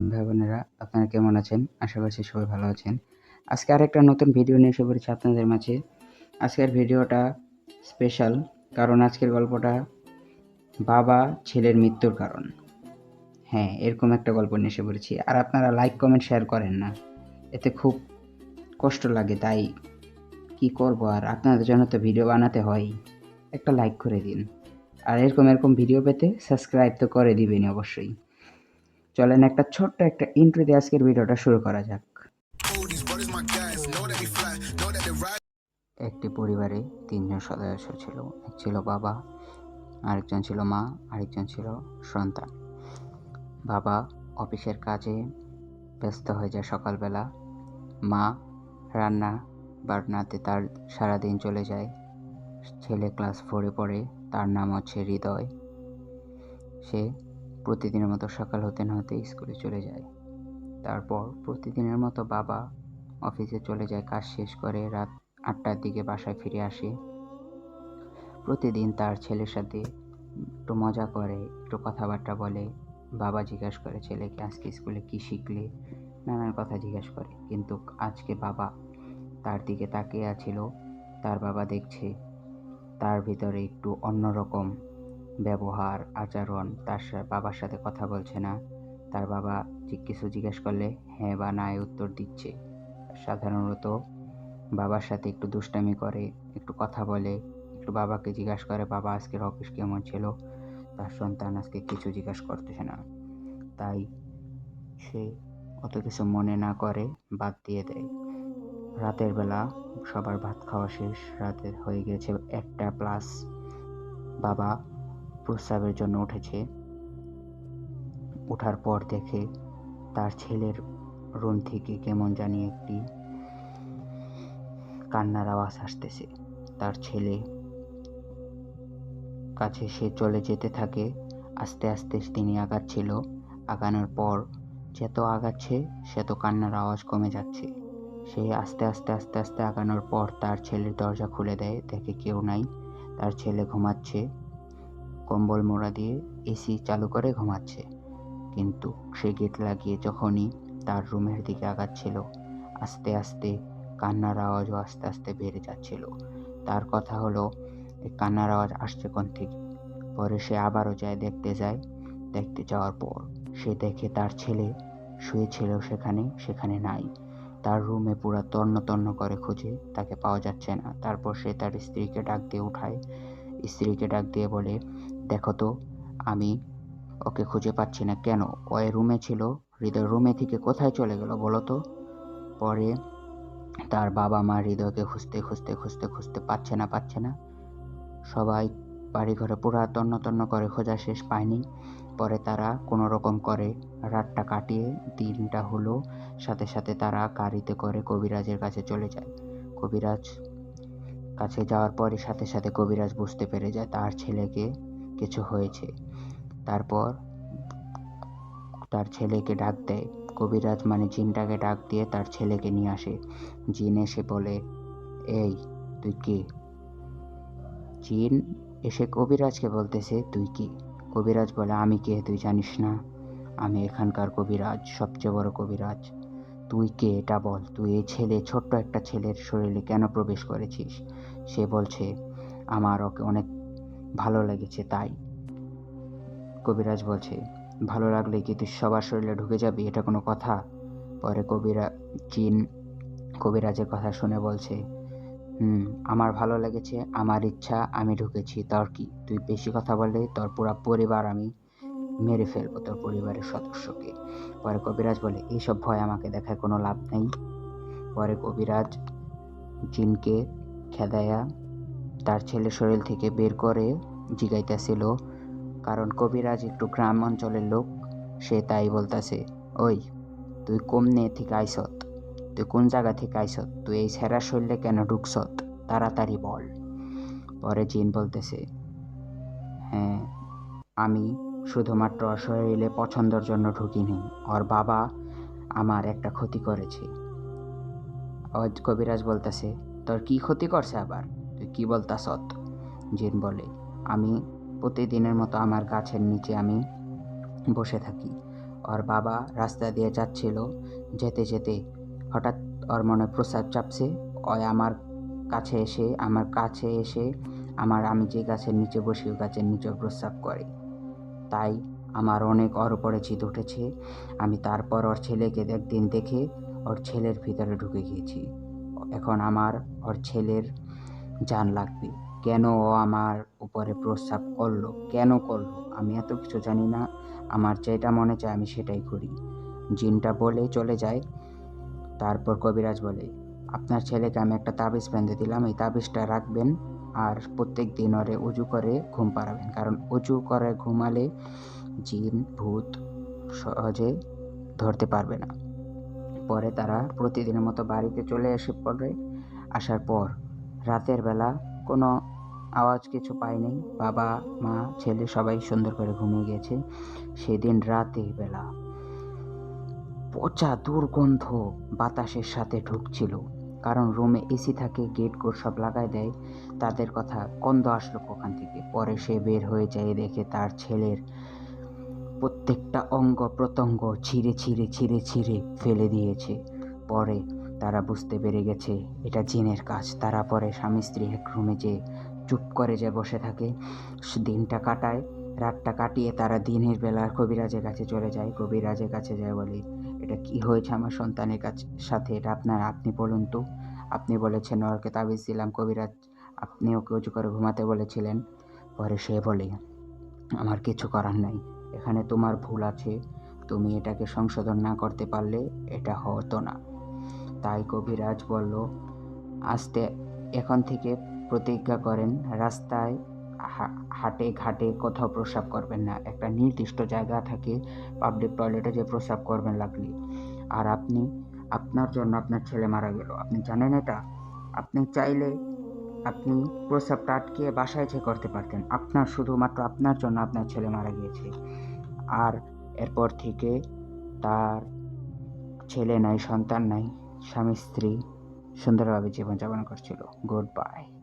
ভাই বোনেরা আপনারা কেমন আছেন? আশা করছি সবাই ভালো আছেন। আজকে আরেকটা নতুন ভিডিও নিয়ে এসে পড়েছি আপনাদের মাঝে। আজকের ভিডিওটা স্পেশাল কারণ আজকের গল্পটা বাবা ছেলের মৃত্যুর কারণ। হ্যাঁ এরকম একটা গল্প নিয়ে এসে পড়েছি। আর আপনারা লাইক কমেন্ট শেয়ার করেন না। এতে খুব কষ্ট লাগে, তাই কি করব আর? আপনাদের জন্য তো ভিডিও বানাতে হয়। একটা লাইক করে দিন। আর এরকম এরকম ভিডিও পেতে সাবস্ক্রাইব তো করে দিবেনই অবশ্যই। চলেন একটা ছোট্ট একটা ইন্ট্রো দিয়ে আজকের ভিডিওটা শুরু করা যাক। একটি পরিবারে তিনজন সদস্য ছিল। এক ছিল বাবা, আরেকজন ছিল মা, আরেকজন ছিল সন্তান। বাবা অফিসের কাজে ব্যস্ত হয়ে যায় সকালবেলা। মা রান্না বাটনাতে তার সারাদিন চলে যায়। ছেলে ক্লাস ফোরে পড়ে, তার নাম হচ্ছে হৃদয়। সে প্রতিদিনের মতো সকাল হতে না হতে স্কুলে চলে যায়। তারপর প্রতিদিনের মতো বাবা অফিসে চলে যায়, কাজ শেষ করে রাত আটটার দিকে বাসায় ফিরে আসে। প্রতিদিন তার ছেলের সাথে একটু মজা করে, একটু কথাবার্তা বলে। বাবা জিজ্ঞাসা করে, ছেলেকে আজকে স্কুলে কি শিখলে? নানান কথা জিজ্ঞাসা করে। কিন্তু আজকে বাবা তার দিকে তাকিয়ে আছিল। তার বাবা দেখছে তার ভিতরে একটু অন্যরকম ব্যবহার, আচরণ, তার বাবার সাথে কথা বলছে না। তার বাবা কিছু জিজ্ঞেস করলে হ্যাঁ বা না উত্তর দিচ্ছে। সাধারণত বাবার সাথে একটু দুষ্টামি করে, একটু কথা বলে, একটু বাবাকে জিজ্ঞাসা করে, বাবা, আজকের অফিস কেমন ছিল? তার সন্তান আজকে কিছু জিজ্ঞাসা করতেছে না। তাই সে অত কিছু মনে না করে, বাদ দিয়ে দেয়। রাতের বেলা সবার ভাত খাওয়া শেষ, রাতে হয়ে গেছে একটা প্লাস বাবা প্রস্রাবের জন্য উঠেছে। ওঠার পর দেখে তার ছেলের রুম থেকে কেমন জানি একটি কান্নার আওয়াজ আসতেছে। তার ছেলে কাছে সে চলে যেতে থাকে। আস্তে আস্তে তিনি আগাচ্ছিল। আগানোর পর যত আগাচ্ছে সে তো কান্নার আওয়াজ কমে যাচ্ছে। সে আস্তে আস্তে আস্তে আস্তে আগানোর পর তার ছেলের দরজা খুলে দেয়। দেখে কেউ নাই। তার ছেলে ঘুমাচ্ছে। কম্বল মোড়া দিয়ে এসি চালু করে ঘুমাচ্ছে। কিন্তু সে গেট লাগিয়ে যখনই তার রুমের দিকে আগাচ্ছিল, আস্তে আস্তে কান্নার আওয়াজও আস্তে আস্তে বেড়ে যাচ্ছিল। তার কথা হলো কান্নার আওয়াজ আসছে কোন থেকে? পরে সে আবারও যায় দেখতে যায়, দেখতে যাওয়ার পর সে দেখে তার ছেলে শুয়েছিল সেখানে সেখানে নাই। তার রুমে পুরো তন্ন তন্ন করে খুঁজে তাকে পাওয়া যাচ্ছে না। তারপর সে তার স্ত্রীকে ডাক দিয়ে উঠায়। স্ত্রীকে ডাক দিয়ে বলে দেখো তো, আমি ওকে খুঁজে পাচ্ছি না কেন? ও এই রুমে ছিল। হৃদয় রুমে থেকে কোথায় চলে গেল বলো তো? পরে তার বাবা মা হৃদয়কে খুঁজতে খুঁজতে খুঁজতে খুঁজতে পাচ্ছে না পাচ্ছে না। সবাই বাড়িঘরে পুরা তন্ন তন্ন করে খোঁজা শেষ পায়নি। পরে তারা কোনো রকম করে রাতটা কাটিয়ে দিনটা হলো। সাথে সাথে তারা গাড়িতে করে কবিরাজের কাছে চলে যায়। কবিরাজ কাছে যাওয়ার পরে সাথে সাথে কবিরাজ বুঝতে পেরে যায় তার ছেলেকে কিছু হয়েছে। তারপর তার ছেলেকে ডাক দেয়। কবিরাজ মানে জিনটাকে ডাক দিয়ে তার ছেলেকে নিয়ে আসে। জিন এসে বলে, এই, তুই কে? জিন এসে কবিরাজকে বলতেছে, তুই কি? কবিরাজ বলে, আমি কে? তুই জানিস না? আমি এখানকার কবিরাজ, সবচেয়ে বড় কবিরাজ। তুই কে? এটা বল। তুই এই ছেলে, ছোট্ট একটা ছেলের শরীরে কেন প্রবেশ করেছিস? সে বলছে, আমার ওকে অনেক ভালো লেগেছে তাই। কবিরাজ বলছে, ভালো লাগলে কি তুই সবার শরীরে ঢুকে যাবি? এটা কোনো কথা? পরে কবিরা, জিন কবিরাজের কথা শুনে বলছে, হুম, আমার ভালো লেগেছে, আমার ইচ্ছা, আমি ঢুকেছি। তোর কি? তুই বেশি কথা বললে তোর পুরো পরিবার আমি মেরে ফেলব, তোর পরিবারের সদস্যকে। পরে কবিরাজ বলে, এইসব ভয় আমাকে দেখায় কোনো লাভ নেই। পরে কবিরাজ জিনকে খেদায়া তার ছেলে শরীর থেকে বের করে জিগাইতেছিল, কারণ কবিরাজ একটু গ্রাম অঞ্চলের লোক, সে তাই বলতাছে, ওই, তুই কমনে থেকে আইসত, তুই কোন জায়গা থেকে আইসত, তুই এই সেরা শরীরে কেন ঢুকছত তাড়াতাড়ি বল। পরে জিন বলতেছে হ্যাঁ আমি শুধুমাত্র ওর শরীরে পছন্দের জন্য ঢুকিনি, ওর বাবা আমার একটা ক্ষতি করেছে। কবিরাজ বলতেছে, তোর কি ক্ষতি করছে আবার? কি বলতাসত? জিন বলে, আমি প্রতিদিনের মতো আমার গাছের নিচে আমি বসে থাকি। ওর বাবা রাস্তা দিয়ে যাচ্ছিল, যেতে যেতে। হঠাৎ ওর মনে প্রসাদ চাপছে, ওই আমার কাছে এসে, আমার কাছে এসে আমার আমি যে গাছের নিচে বসি, ওই গাছের নিচে প্রস্রাব করে। তাই আমার অনেক ওর উপরে চিত উঠেছে। আমি তারপর ওর ছেলেকে একদিন দেখে ওর ছেলের ভিতরে ঢুকে গিয়েছি। এখন আমার ওর ছেলের জান লাগবে। কেন ও আমার উপরে প্রস্রাব করল? কেন করল? আমি এত কিছু জানি না। আমার যেটা মনে চায় আমি সেটাই করি। জিনটা বলে চলে যায়। তারপর কবিরাজ বলে, আপনার ছেলেকে আমি একটা তাবিজ বেঁধে দিলাম। এই তাবিজটা রাখবেন আর প্রত্যেক দিন ওরে উজু করে ঘুম পাড়াবেন। কারণ উজু করে ঘুমালে জিন ভূত সহজে ধরতে পারবে না। পরে তারা প্রতিদিনের মতো বাড়িতে চলে এসে পড়ে। আসার পর রাতের বেলা কোনো আওয়াজ কিছু পায়নি বাবা, মা, ছেলে সবাই সুন্দর করে ঘুমিয়ে গেছে। সেদিন রাতে বেলা পচা দুর্গন্ধ বাতাসের সাথে ঢুকছিল। কারণ রুমে এসি থাকে, গেট কোর সব লাগাই দেয়। তাদের কথা গন্ধ আসলো ওখান থেকে। পরে সে বের হয়ে যায়, দেখে তার ছেলের প্রত্যেকটা অঙ্গ প্রত্যঙ্গ ছিঁড়ে ছিঁড়ে ছিঁড়ে ছিঁড়ে ফেলে দিয়েছে। পরে তারা বুঝতে পেরে গেছে, এটা জিনের কাজ। তারা পরে স্বামী স্ত্রী এক রুমে যে চুপ করে যে বসে থাকে দিনটা কাটায়, রাতটা কাটিয়ে তারা দিনের বেলা কবিরাজের কাছে চলে যায়। কবিরাজের কাছে যায় বলে, এটা কি হয়েছে আমার সন্তানের কাছে, সাথে? এটা আপনার আপনি বলুন তো। আপনি বলেছেন, ওরকে তাবিজ দিলাম, কবিরাজ আপনি ওকে উঁচু করে ঘুমাতে বলেছিলেন। পরে সে বলে, আমার কিছু করার নাই। এখানে তোমার ভুল আছে। তুমি এটাকে সংশোধন না করতে পারলে এটা হতো না। তাই কবিরাজ বলল, আস্তে এখন থেকে প্রতিজ্ঞা করেন, রাস্তায় হাটে ঘাটে কোথাও প্রস্রাব করবেন না। একটা নির্দিষ্ট জায়গা থাকে পাবলিক টয়লেটে যে প্রস্রাব করবেন লাগলে। আর আপনি, আপনার জন্য আপনার ছেলে মারা গেল। আপনি জানেন এটা? আপনি চাইলে আপনি প্রস্রাবটা আটকে বাসায় যে করতে পারতেন। আপনার শুধুমাত্র আপনার জন্য আপনার ছেলে মারা গিয়েছে। আর এরপর থেকে তার ছেলে নাই, সন্তান নাই। স্বামী স্ত্রী সুন্দরভাবে জীবনযাপন করছিল। Good bye